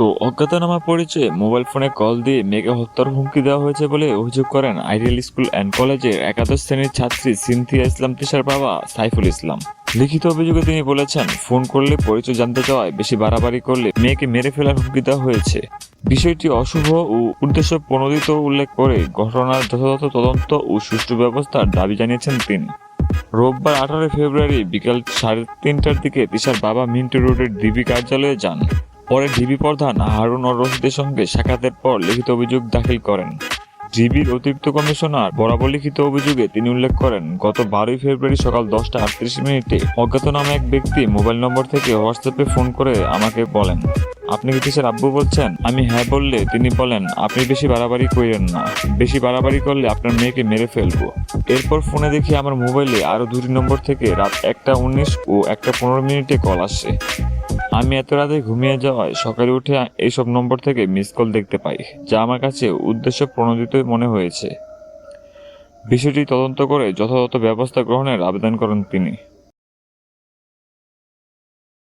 তো অজ্ঞাতনামা পরিচয়ে মোবাইল ফোনে কল দিয়ে মেয়েকে হত্যার হুমকি দেওয়া হয়েছে বলে অভিযোগ করেন আইডিয়াল স্কুল অ্যান্ড কলেজের একাদশ শ্রেণির ছাত্রী সিনথিয়া ইসলাম তিশার বাবা সাইফুল ইসলাম। লিখিত অভিযোগে তিনি বলেছেন, ফোন করলে পরিচয় জানতে চাওয়ায় বেশি বাড়াবাড়ি করলে মেয়েকে মেরে ফেলার হুমকি দেওয়া হয়েছে। বিষয়টি অশুভ ও উদ্দেশ্য প্রণোদিত উল্লেখ করে ঘটনার যথাযথ তদন্ত ও সুষ্ঠু ব্যবস্থার দাবি জানিয়েছেন তিনি। রোববার আঠারোই ফেব্রুয়ারি বিকাল সাড়ে তিনটার দিকে তিশার বাবা মিন্টু রোডের ডিবি কার্যালয়ে যান। পরে ডিবি প্রধান হারুন অর রশিদের সঙ্গে সাক্ষাতের পর লিখিত অভিযোগ দাখিল করেন। ডিবির অতিরিক্ত কমিশনার বরাবর লিখিত অভিযোগে তিনি উল্লেখ করেন, গত বারোই ফেব্রুয়ারি সকাল দশটা আটত্রিশ মিনিটে অজ্ঞাতনামা এক ব্যক্তি মোবাইল নম্বর থেকে হোয়াটসঅ্যাপে ফোন করে আমাকে বলেন, আপনি কি তিশার আব্বু বলছেন? আমি হ্যাঁ বললে তিনি বলেন, আপনি বেশি বাড়াবাড়ি করেন না, বেশি বাড়াবাড়ি করলে আপনার মেয়েকে মেরে ফেলব। এরপর ফোনে দেখি আমার মোবাইলে আরও দুটি নম্বর থেকে রাত একটা উনিশ ও একটা পনেরো মিনিটে কল আসছে। আমি এত রাতে ঘুমিয়ে যাওয়ায় সকালে উঠে এইসব নম্বর থেকে মিস কল দেখতে পাই, যা আমার কাছে উদ্দেশ্য প্রণোদিত মনে হয়েছে। বিষয়টি তদন্ত করে যথাযথ ব্যবস্থা গ্রহণের আবেদন করেন তিনি।